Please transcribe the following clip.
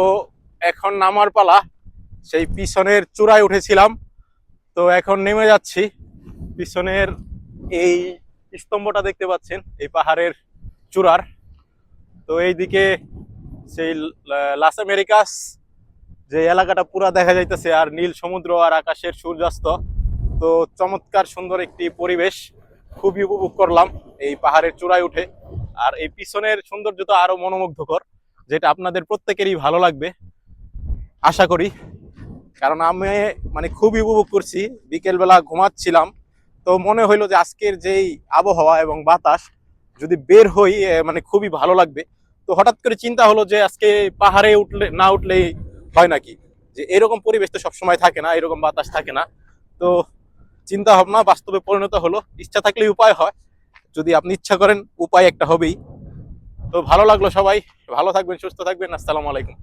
তো এখন নামার পালা। সেই পিছনের চূড়ায় উঠেছিলাম। তো এখন নেমে যাচ্ছি। পিছনের এই স্তম্ভটা দেখতে পাচ্ছেন, এই পাহাড়ের চূড়ার। তো এইদিকে সেই লাস আমেরিকাস যে এলাকাটা পুরা দেখা যাইতেছে, আর নীল সমুদ্র আর আকাশের সূর্যাস্ত। তো চমৎকার সুন্দর একটি পরিবেশ, খুবই উপভোগ করলাম এই পাহাড়ের চূড়ায় উঠে। আর এই পিছনের সৌন্দর্য তো আরও মনোমুগ্ধকর। যেটা আপনাদের প্রত্যেকেরই ভালো লাগবে, আশা করি। কারণ আমি মানে খুবই উপভোগ করছি। বিকেলবেলা ঘুমাচ্ছিলাম, তো মনে হইল যে আজকের যেই আবহাওয়া এবং বাতাস, যদি বের হই মানে খুবই ভালো লাগবে। তো হঠাৎ করে চিন্তা হলো যে আজকে পাহাড়ে উঠলে, না উঠলেই হয় নাকি? যে এরকম পরিবেশ তো সবসময় থাকে না, এরকম বাতাস থাকে না। তো চিন্তা ভাবনা বাস্তবে পরিণত হলো। ইচ্ছা থাকলেই উপায় হয়। যদি আপনি ইচ্ছা করেন, উপায় একটা হবেই। তো ভালো লাগল সবাই। ভালো থাকবেন সুস্থ থাকবেন। আসসালামু আলাইকুম।